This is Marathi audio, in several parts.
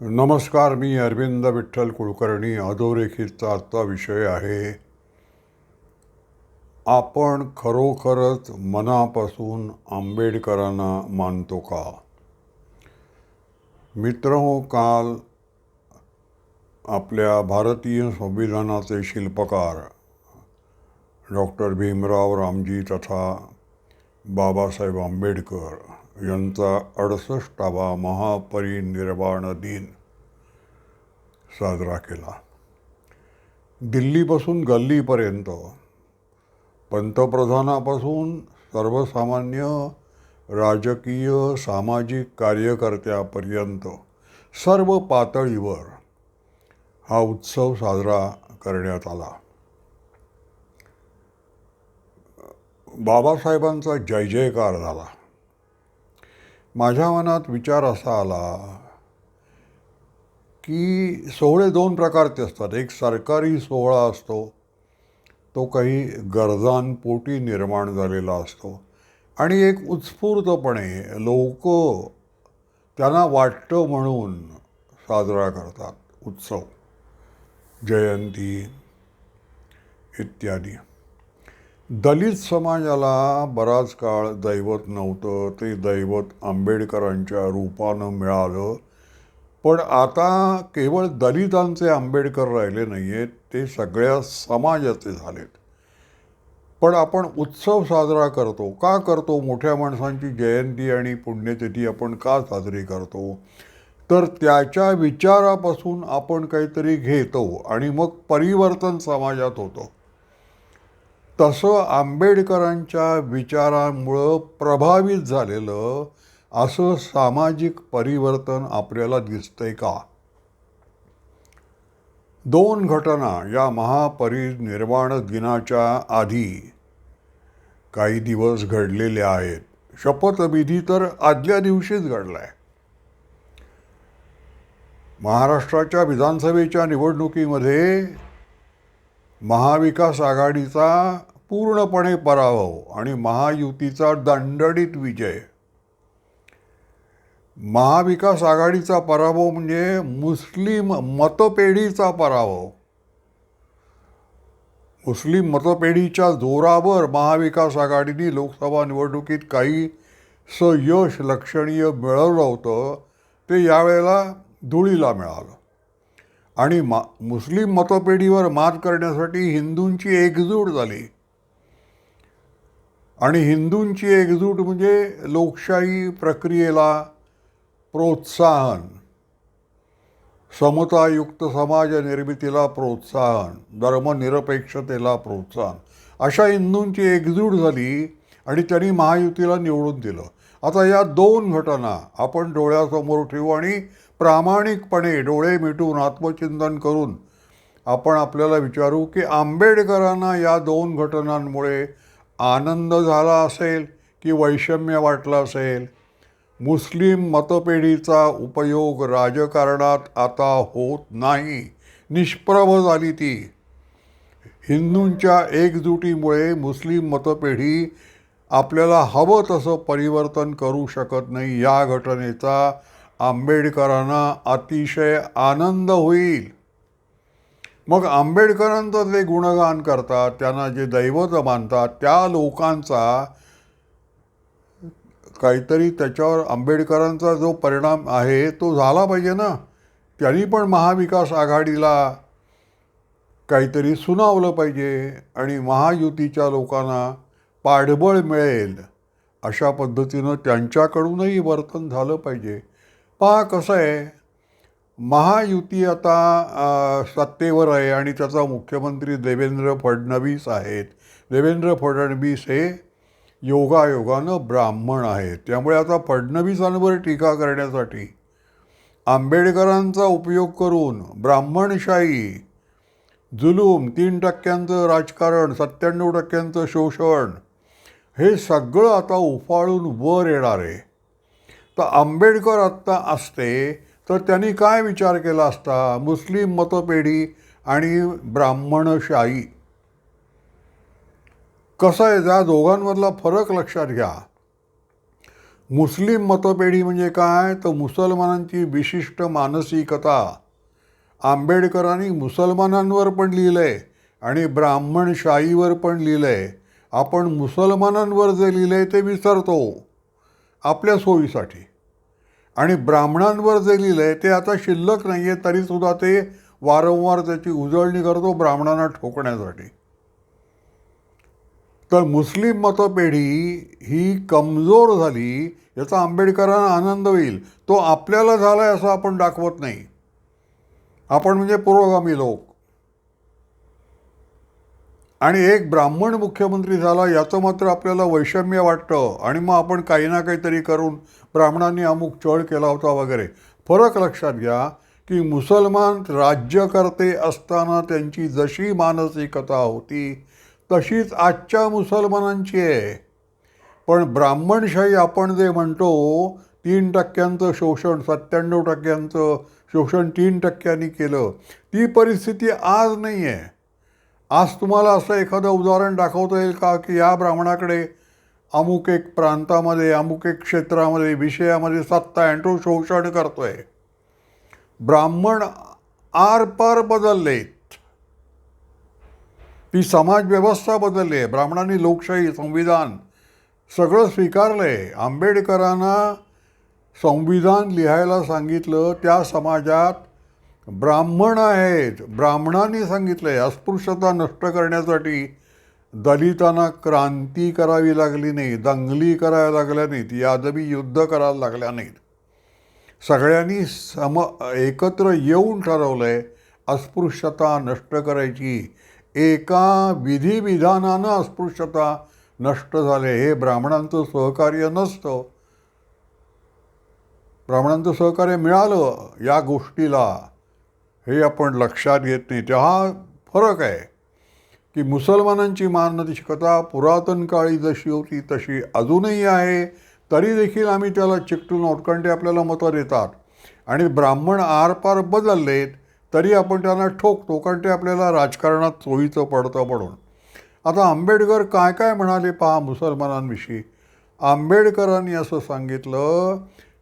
नमस्कार मी अरविंद विठ्ठल कुलकर्णी. अधोरेखितचा आजचा विषय आहे आपण खरोखरच मनापासून आंबेडकरांना मानतो का? मित्रहो काल आपल्या भारतीय संविधानाचे शिल्पकार डॉक्टर भीमराव रामजी तथा बाबासाहेब आंबेडकर यांचा अडसष्टावा महापरिनिर्वाण दिन साजरा केला. दिल्लीपासून गल्लीपर्यंत पंतप्रधानापासून सर्वसामान्य राजकीय सामाजिक कार्यकर्त्यापर्यंत सर्व पातळीवर हा उत्सव साजरा करण्यात आला. बाबासाहेबांचा जय जयकार झाला. माझ्या मनात विचार असा आला की सोहळे दोन प्रकारचे असतात. एक सरकारी सोहळा असतो तो काही गरजांपोटी निर्माण झालेला असतो आणि एक उत्स्फूर्तपणे लोक त्यांना वाटतं म्हणून साजरा करतात. उत्सव जयंती इत्यादी. दलित समाजाला बराच काळ दैवत नव्हतं ते दैवत आंबेडकरांच्या रूपानं मिळालं. पण आता केवळ दलितांचे आंबेडकर राहिले नाही आहेत ते सगळ्या समाजाचे झालेत. पण आपण उत्सव साजरा करतो. का करतो? मोठ्या माणसांची जयंती आणि पुण्यतिथी आपण का साजरी करतो? तर त्याच्या विचारापासून आपण काहीतरी घेतो आणि मग परिवर्तन समाजात होतं. तसं आंबेडकरांच्या विचारांमुळं प्रभावित झालेलं असं सामाजिक परिवर्तन आपल्याला दिसतंय का? दोन घटना या महापरिनिर्वाण दिनाच्या आधी काही दिवस घडलेल्या आहेत. शपथविधी तर आदल्या दिवशीच घडला आहे महाराष्ट्राच्या विधानसभेच्या निवडणुकीमध्ये महाविकास आघाडीचा पूर्णपणे पराभव आणि महायुतीचा दणदणीत विजय. महाविकास आघाडीचा पराभव म्हणजे मुस्लिम मतपेढीचा पराभव. मुस्लिम मतपेढीच्या जोरावर महाविकास आघाडीने लोकसभा निवडणुकीत काही सयश लक्षणीय मिळवलं होतं. ते यावेळेला धुळीला मिळालं. आणि मा मुस्लिम मतपेढीवर मात करण्यासाठी हिंदूंची एकजूट झाली. आणि हिंदूंची एकजूट म्हणजे लोकशाही प्रक्रियेला प्रोत्साहन. समतायुक्त समाज निर्मितीला प्रोत्साहन. धर्मनिरपेक्षतेला प्रोत्साहन. अशा हिंदूंची एकजूट झाली आणि त्यांनी महायुतीला निवडून दिलं. आता या दोन घटना आपण डोळ्यासमोर ठेवू आणि प्रामाणिकपणे डोळे मिटून आत्मचिंतन करून आपण आपल्याला विचारू की आंबेडकरांना या दोन घटनांमुळे आनंद झाला असेल की वैषम्य वाटलं असेल? मुस्लिम मतपेढीचा उपयोग राजकारणात आता होत नाही. निष्प्रभ झाली ती. हिंदूंच्या एकजुटीमुळे मुस्लिम मतपेढी आपल्याला हवं तसं परिवर्तन करू शकत नाही. या घटनेचा आंबेडकरांना अतिशय आनंद होईल. मग आंबेडकरांचं जे गुणगान करतात त्यांना जे दैवत मानतात त्या लोकांचा काहीतरी त्याच्यावर आंबेडकरांचा जो परिणाम आहे तो झाला पाहिजे ना. त्यांनी पण महाविकास आघाडीला काहीतरी सुनावलं पाहिजे आणि महायुतीच्या लोकांना पाठबळ मिळेल. अशा पद्धतीनं त्यांच्याकडूनही वर्तन झालं पाहिजे. पहा कसं आहे. महायुती आता सत्तेवर आहे आणि त्याचा मुख्यमंत्री देवेंद्र फडणवीस आहेत. देवेंद्र फडणवीस हे योगायोगानं ब्राह्मण आहेत. त्यामुळे आता फडणवीसांवर टीका करण्यासाठी आंबेडकरांचा उपयोग करून ब्राह्मणशाही जुलूम तीन टक्क्यांचं राजकारण सत्त्याण्णव टक्क्यांचं शोषण हे सगळं आता उफाळून वर येणार आहे. तर आंबेडकर आत्ता असते तर त्यांनी काय विचार केला असता? मुस्लिम मतपेढी आणि ब्राह्मणशाही. कसं आहे? त्या दोघांमधला फरक लक्षात घ्या. मुस्लिम मतपेढी म्हणजे काय? तर मुसलमानांची विशिष्ट मानसिकता. आंबेडकरांनी मुसलमानांवर पण लिहिलं आहे आणि ब्राह्मणशाहीवर पण लिहिलं आहे आपण मुसलमानांवर जे लिहिलं आहे ते विसरतो आपल्या सोयीसाठी. आणि ब्राह्मणांवर जे लिहिलं आहे ते आता शिल्लक नाही आहे तरीसुद्धा ते वारंवार त्याची उजळणी करतो ब्राह्मणांना ठोकण्यासाठी. तर मुस्लिम मतपेढी ही कमजोर झाली याचा आंबेडकरांना आनंद होईल. तो आपल्याला झाला आहे असं आपण दाखवत नाही. आपण म्हणजे पुरोगामी लोक. आणि एक ब्राह्मण मुख्यमंत्री झाला याचं मात्र आपल्याला वैषम्य वाटतं. आणि मग आपण काही ना काहीतरी करून ब्राह्मणांनी अमुक छळ केला होता वगैरे. फरक लक्षात घ्या की मुसलमान राज्यकर्ते असताना त्यांची जशी मानसिकता होती तशीच आजच्या मुसलमानांची आहे. पण ब्राह्मणशाही आपण जे म्हणतो तीन टक्क्यांचं शोषण सत्त्याण्णव टक्क्यांचं शोषण तीन टक्क्यांनी केलं ती परिस्थिती आज नाही आहे आज तुम्हाला असं एखादं उदाहरण दाखवता येईल का की या ब्राह्मणाकडे अमुक एक प्रांतामध्ये अमुक एक क्षेत्रामध्ये विषयामध्ये सत्ता आहे तो शोषण करतोय? ब्राह्मण आरपार बदललेत. ती समाज व्यवस्था बदलली आहे. ब्राह्मणांनी लोकशाही संविधान सगळं स्वीकारलं आहे आंबेडकरांना संविधान लिहायला सांगितलं त्या समाजात ब्राह्मण आहेत. ब्राह्मणांनी सांगितलं अस्पृश्यता नष्ट करण्यासाठी दलितांना क्रांती करावी लागली नाही दंगली करायला लागल्या नाहीत यादवी युद्ध करायला लागल्या नाहीत. सगळ्यांनी सम एकत्र येऊन ठरवलं आहे अस्पृश्यता नष्ट करायची. एका विधिविधानानं अस्पृश्यता नष्ट झाले. हे ब्राह्मणांचं सहकार्य नसतं. ब्राह्मणांचं सहकार्य मिळालं या गोष्टीला. हे आपण लक्षात घेत नाही. त्या हा फरक आहे की मुसलमानांची मानसिकता पुरातन काळी जशी होती तशी अजूनही आहे. तरी देखील आम्ही त्याला चिकटून ओटकंडे आपल्याला मतं देतात. आणि ब्राह्मण आरपार बदललेत तरी आपण त्यांना ठोकतो कारण ते आपल्याला राजकारणात सोयीचं पडतं म्हणून. आता आंबेडकर काय काय म्हणाले पहा मुसलमानांविषयी? आंबेडकरांनी असं सांगितलं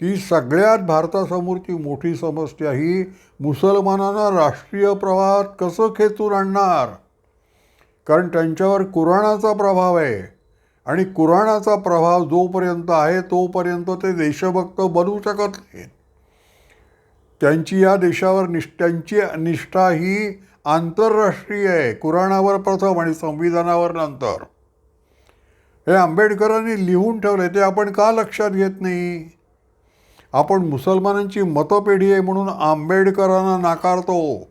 की सगळ्यात भारतासमोरची मोठी समस्या ही मुसलमानांना राष्ट्रीय प्रवाहात कसं खेचून आणणार? कारण त्यांच्यावर कुराणाचा प्रभाव आहे. आणि कुराणाचा प्रभाव जोपर्यंत आहे तोपर्यंत ते देशभक्त बनू शकत नाहीत. त्यांची या देशावर निष्ठ त्यांची निष्ठा ही आंतरराष्ट्रीय आहे कुराणावर प्रथम आणि संविधानावर नंतर. हे आंबेडकरांनी लिहून ठेवले ते आपण का लक्षात घेत नाही? आपण मुसलमानांची मतपेढी आहे म्हणून आंबेडकरांना नाकारतो.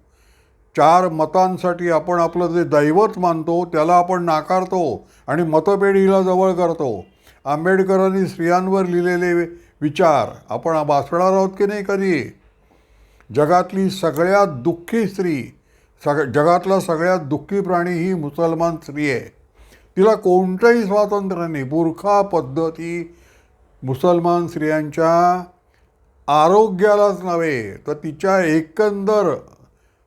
चार मतांसाठी आपण आपलं जे दैवत मानतो त्याला आपण नाकारतो आणि मतपेढीला जवळ करतो. आंबेडकरांनी स्त्रियांवर लिहिलेले विचार आपण वाचणार आहोत की नाही कधी? जगातली सगळ्यात दुःखी स्त्री सग जगातला सगळ्यात दुःखी प्राणी ही मुसलमान स्त्री आहे. तिला कोणतंही स्वातंत्र्य नाही. बुरखा पद्धती मुसलमान स्त्रियांच्या आरोग्यालाच नव्हे तर तिच्या एकंदर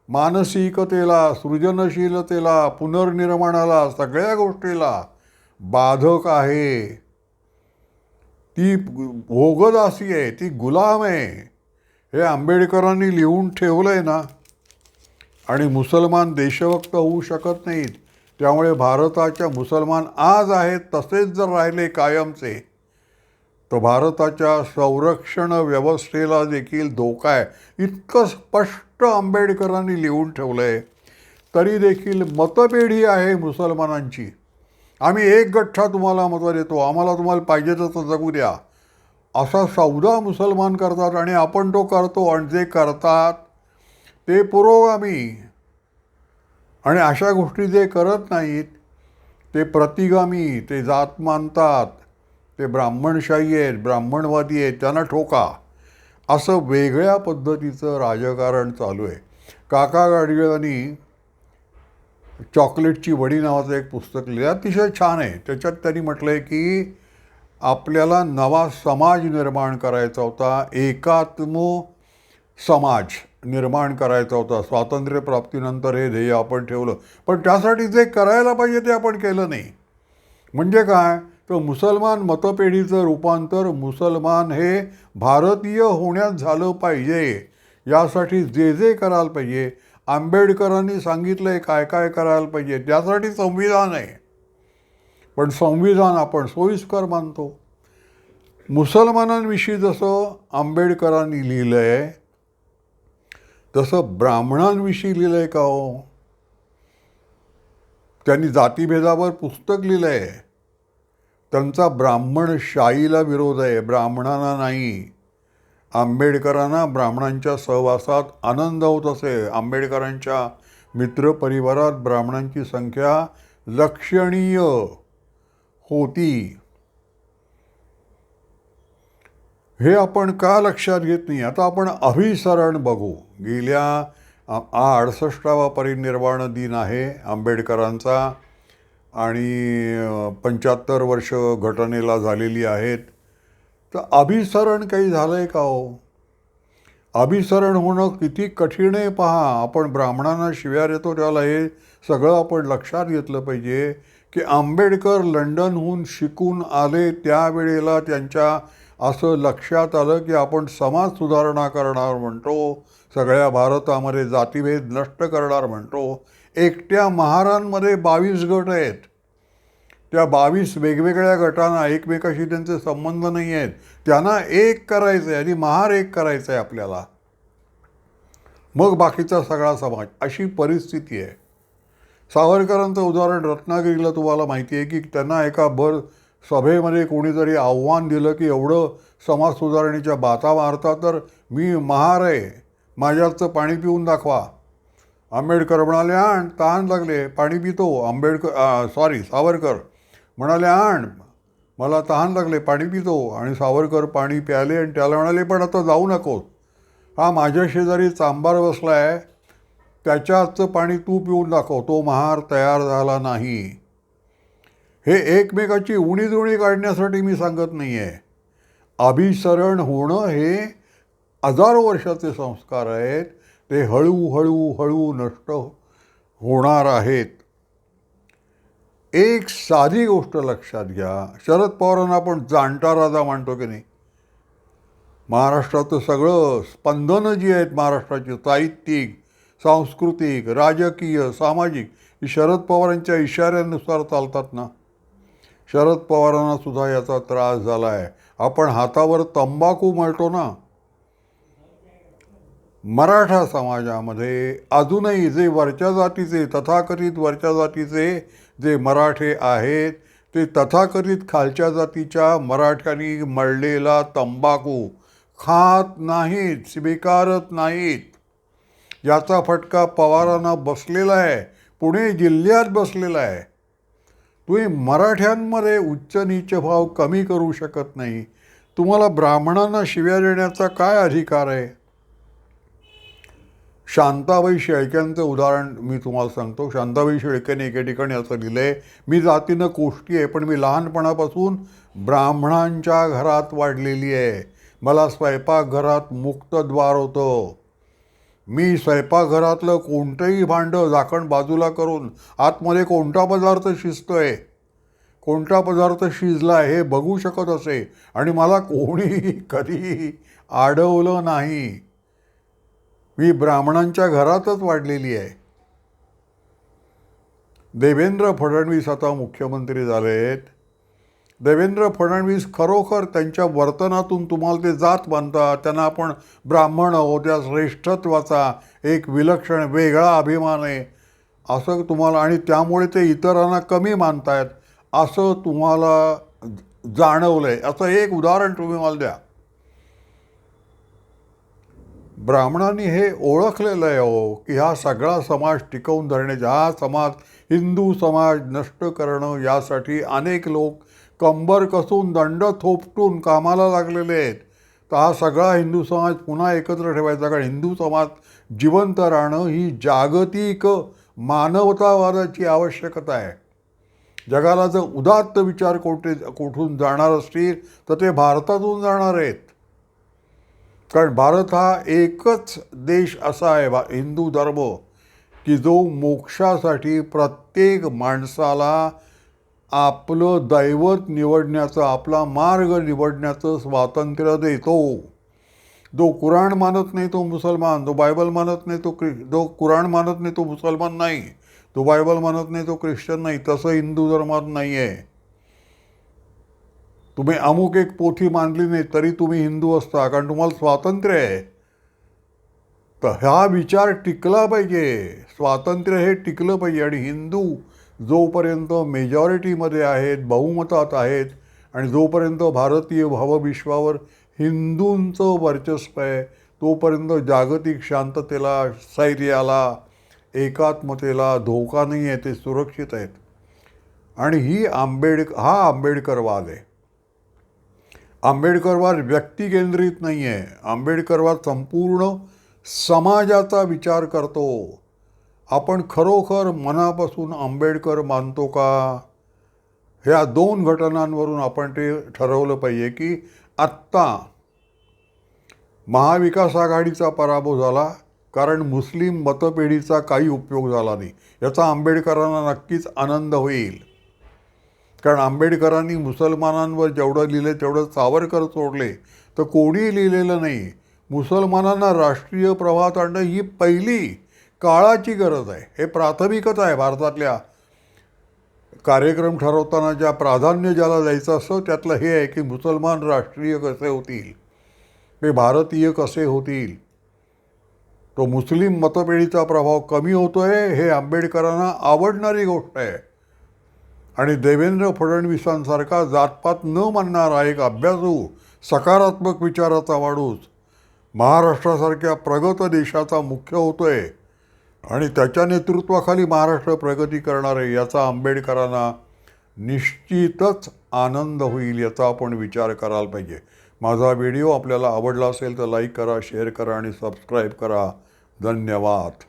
मानसिकतेला सृजनशीलतेला पुनर्निर्माणाला सगळ्या गोष्टीला बाधक आहे. ती भोगदासी आहे ती गुलाम आहे. हे आंबेडकरांनी लिहून ठेवलं आहे ना. आणि मुसलमान देशभक्त होऊ शकत नाहीत. त्यामुळे भारताच्या मुसलमान आज आहेत तसेच जर राहिले कायमचे तर भारताच्या संरक्षण व्यवस्थेला देखील धोका आहे. इतकं स्पष्ट आंबेडकरांनी लिहून ठेवलं आहे तरी देखील मतपेढी आहे मुसलमानांची. आम्ही एक गठ्ठा तुम्हाला मतं देतो. आम्हाला तुम्हाला पाहिजे तसं जगू द्या. असा सौदा मुसलमान करतात आणि आपण तो करतो आणि जे करतात ते पुरोगामी. आणि अशा गोष्टी जे करत नाहीत ते प्रतिगामी ते जात मानतात. ते ब्राह्मणशाही आहेत ब्राह्मणवादी आहेत त्यांना ठोका. असं वेगळ्या पद्धतीचं राजकारण चालू आहे. काका गाडगिळांनी चॉकलेटची वडी नावाचं एक पुस्तक लिहिलं अतिशय छान आहे. त्याच्यात त्यांनी म्हटलं आहे की आपल्याला नवा समाज निर्माण करायचा होता एकात्म समाज निर्माण करायचा होता. स्वातंत्र्यप्राप्तीनंतर हे ध्येय आपण ठेवलं. पण त्यासाठी जे करायला पाहिजे ते आपण केलं नाही. म्हणजे काय? तर मुसलमान मतपेढीचं रूपांतर मुसलमान हे भारतीय होण्यात झालं पाहिजे. यासाठी जे जे करायला पाहिजे. आंबेडकरांनी सांगितलंय काय काय करायला पाहिजे. त्यासाठी संविधान आहे. पण संविधान आपण सोयीस्कर मानतो. मुसलमानांविषयी जसं आंबेडकरांनी लिहिलं आहे तसं ब्राह्मणांविषयी लिहिलं आहे का हो? त्यांनी जातीभेदावर पुस्तक लिहिलं आहे त्यांचा ब्राह्मण शाईला विरोध आहे ब्राह्मणांना नाही. आंबेडकरांना ब्राह्मणांच्या सहवासात आनंद होत असे. आंबेडकरांच्या मित्रपरिवारात ब्राह्मणांची संख्या लक्षणीय होती. हे आपण का लक्षात घेत नाही? आता आपण अभिसरण बघू. गेल्या अडसष्टावा परिनिर्वाण दिन आहे आंबेडकरांचा. आणि पंच्याहत्तर वर्ष घटनेला झालेली आहेत. तर अभिसरण काही झालं आहे का हो? अभिसरण होणं किती कठीण आहे पहा. आपण ब्राह्मणांना शिव्यार येतो त्याला हे सगळं आपण लक्षात घेतलं पाहिजे की आंबेडकर लंडनहून शिकून आले त्यावेळेला त्यांच्या असं लक्षात आलं की आपण समाज सुधारणा करणार म्हणतो सगळ्या भारतामध्ये जातीभेद नष्ट करणार म्हणतो. एकट्या महारांमध्ये बावीस गट आहेत. त्या बावीस वेगवेगळ्या गटांना एकमेकाशी त्यांचे संबंध नाही आहेत. त्यांना एक करायचं आहे आणि महार एक करायचं आहे आपल्याला. मग बाकीचा सगळा समाज अशी परिस्थिती आहे. सावरकरांचं उदाहरण रत्नागिरीला तुम्हाला माहिती आहे की त्यांना एका भर सभेमध्ये कोणीतरी आव्हान दिलं की एवढं समाज सुधारणेच्या बाता मारता तर मी महार आहे. माझ्याचं पाणी पिऊन दाखवा. आंबेडकर म्हणाले आण तहान लागले पाणी पितो आंबेडकर सॉरी सावरकर म्हणाले आण मला तहान लागले पाणी पितो आणि सावरकर पाणी प्याले आणि त्याला म्हणाले पण आता जाऊ नकोस. हा माझ्या शेजारी चांबार बसला आहे त्याच्याचं पाणी तू पिऊन दाखव तो महार तयार झाला नाही. हे एकमेकाची उणीजुणी काढण्यासाठी मी सांगत नाही आहे अभिसरण होणं हे हजारो वर्षाचे संस्कार आहेत. ते हळूहळू हळू नष्ट होणार आहेत. एक साधी गोष्ट लक्षात घ्या. शरद पवारांना आपण जाणता राजा मानतो की नाही? महाराष्ट्राचं सगळं स्पंदनं जी आहेत महाराष्ट्राची साहित्यिक सांस्कृतिक राजकीय सामाजिक ही शरद पवारांच्या इशाऱ्यानुसार चालतात ना? शरद पवारांना सुद्धा याचा त्रास झाला आहे आपण हातावर तंबाखू मळतो ना? मराठा समाजामध्ये अजूनही जे वरच्या जातीचे तथाकथित वरच्या जातीचे जे मराठे आहेत ते तथाकथित खालच्या जातीच्या मराठ्यांनी मळलेला तंबाखू खात नाहीत स्वीकारत नाहीत. याचा फटका पवारांना बसलेला आहे पुणे जिल्ह्यात बसलेला आहे. तुम्ही मराठ्यांमध्ये उच्च नीच भाव कमी करू शकत नाही. तुम्हाला ब्राह्मणांना शिव्या देण्याचा काय अधिकार आहे? शांताबाई शेळक्यांचं उदाहरण मी तुम्हाला सांगतो. शांताबाई शेळक्याने एके ठिकाणी असं लिहिलं आहे मी जातीनं कोष्टी आहे पण मी लहानपणापासून ब्राह्मणांच्या घरात वाढलेली आहे. मला स्वयंपाकघरात मुक्तद्वार होतं. मी स्वयंपाकघरातलं कोणतंही भांडं झाकण बाजूला करून आतमध्ये कोणता पदार्थ शिजतो आहे कोणता पदार्थ शिजला आहे हे बघू शकत असे आणि मला कोणी कधी आडवलं नाही. मी ब्राह्मणांच्या घरातच वाढलेली आहे. देवेंद्र फडणवीस आता मुख्यमंत्री झाले आहेत. देवेंद्र फडणवीस खरोखर त्यांच्या वर्तनातून तुम्हाला ते जात बांधतात. त्यांना आपण ब्राह्मण आहोत त्या श्रेष्ठत्वाचा एक विलक्षण वेगळा अभिमान आहे. असं तुम्हाला आणि त्यामुळे ते इतरांना कमी मानतायत असं तुम्हाला जाणवलं आहे असं एक उदाहरण तुम्ही मला द्या. ब्राह्मणांनी हे ओळखलेलं आहे हो की हा सगळा समाज टिकवून धरण्याचा हा समाज हिंदू समाज नष्ट करणं यासाठी अनेक लोक कंबर कसून दंड थोपटून कामाला लागलेले आहेत. तर हा सगळा हिंदू समाज पुन्हा एकत्र ठेवायचा कारण हिंदू समाज जिवंत राहणं ही जागतिक मानवतावादाची आवश्यकता आहे. जगाला जर उदात्त विचार कोठे कुठून जाणार असतील तर ते भारतातून जाणार आहेत. कारण भारत हा एकच देश असा आहे बा हिंदू धर्म की जो मोक्षासाठी प्रत्येक माणसाला आपलं दैवत निवडण्याचं आपला मार्ग निवडण्याचं स्वातंत्र्य देतो. जो कुराण मानत नाही तो मुसलमान जो बायबल मानत नाही तो क्रि जो कुराण मानत नाही तो मुसलमान नाही तो बायबल मानत नाही तो ख्रिश्चन नाही तसं हिंदू धर्मात नाही आहे तुम्ही अमुक एक पोथी मानली नाही तरी तुम्ही हिंदू असता कारण तुम्हाला स्वातंत्र्य आहे. तर हा विचार टिकला पाहिजे. स्वातंत्र्य हे टिकलं पाहिजे. आणि हिंदू जोपर्यंत मेजॉरिटीमध्ये आहेत बहुमतात आहेत आणि जोपर्यंत भारतीय भावविश्वावर हिंदूंचं वर्चस्व आहे तोपर्यंत जागतिक शांततेला स्थैर्याला एकात्मतेला धोका नाही आहे ते सुरक्षित आहेत. आणि ही आंबेडक हा आंबेडकरवाद आहे. आंबेडकरवाद व्यक्तिकेंद्रित नाही आहे आंबेडकरवाद संपूर्ण समाजाचा विचार करतो. आपण खरोखर मनापासून आंबेडकर मानतो का? ह्या दोन घटनांवरून आपण ते ठरवलं पाहिजे की आत्ता महाविकास आघाडीचा पराभव झाला कारण मुस्लिम मतपेढीचा काही उपयोग झाला नाही. याचा आंबेडकरांना नक्कीच आनंद होईल. कारण आंबेडकरांनी मुसलमानांवर जेवढं लिहिलं तेवढं सावरकर सोडले तर कोणीही लिहिलेलं नाही. मुसलमानांना राष्ट्रीय प्रवाहात आणणं ही पहिली काळाची गरज आहे. हे प्राथमिकच आहे भारतातल्या कार्यक्रम ठरवताना ज्या प्राधान्य ज्याला द्यायचं असतं त्यातलं हे आहे की मुसलमान राष्ट्रीय कसे होतील? ते भारतीय कसे होतील? तो मुस्लिम मतपेढीचा प्रभाव कमी होतो आहे हे आंबेडकरांना आवडणारी गोष्ट आहे. आणि देवेंद्र फडणवीसांसारखा जातपात न मानणारा एक अभ्यासू सकारात्मक विचाराचा माणूस महाराष्ट्रासारख्या प्रगत देशाचा मुख्य होतोय आणि त्याच्या नेतृत्वाखाली महाराष्ट्र प्रगती करणार आहे याचा आंबेडकरांना निश्चितच आनंद होईल याचा आपण विचार करायला पाहिजे. माझा व्हिडिओ आपल्याला आवडला असेल तर लाईक करा शेअर करा आणि सबस्क्राईब करा. धन्यवाद.